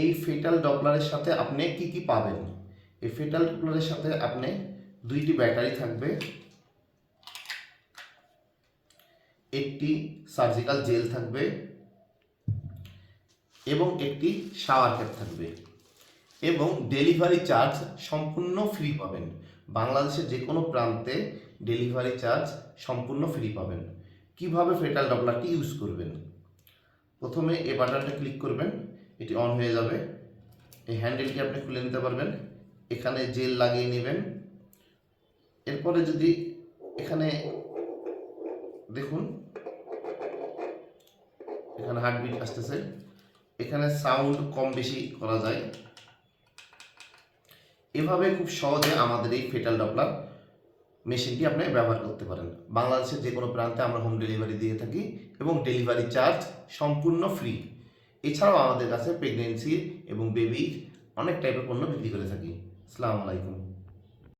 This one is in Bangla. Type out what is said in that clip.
এই ফেটাল ডপলারের সাথে আপনি কি কি পাবেন? এই ফেটাল ডপলারের সাথে আপনি দুইটি ব্যাটারি থাকবে। একটি সার্জিক্যাল জেল থাকবে এবং একটি শাওয়ার ক্যাপ থাকবে। এবং ডেলিভারি চার্জ সম্পূর্ণ ফ্রি পাবেন। বাংলাদেশের যে কোনো প্রান্তে ডেলিভারি চার্জ সম্পূর্ণ ফ্রি পাবেন। কীভাবে ফেটাল ডপলারটি ইউজ করবেন? প্রথমে এ বাটনটা ক্লিক করবেন। এটি অন হয়ে যাবে। এই হ্যান্ডেলটি আপনি খুলে নিতে পারবেন। এখানে জেল লাগিয়ে নেবেন। এরপরে যদি এখানে দেখুন, এখানে হার্টবিট আসতেছে। এখানে সাউন্ড কম বেশি করা যায়। এভাবে খুব সহজে আমাদের এই ফেটাল ডপলার মেশিনটি আপনি ব্যবহার করতে পারেন। বাংলাদেশের যে কোনো প্রান্তে আমরা হোম ডেলিভারি দিয়ে থাকি এবং ডেলিভারি চার্জ সম্পূর্ণ ফ্রি এছাড়াও আমাদের কাছে প্রেগনেন্সি এবং বেবির অনেক টাইপের পণ্য বিক্রি করে থাকি। আসসালামু আলাইকুম।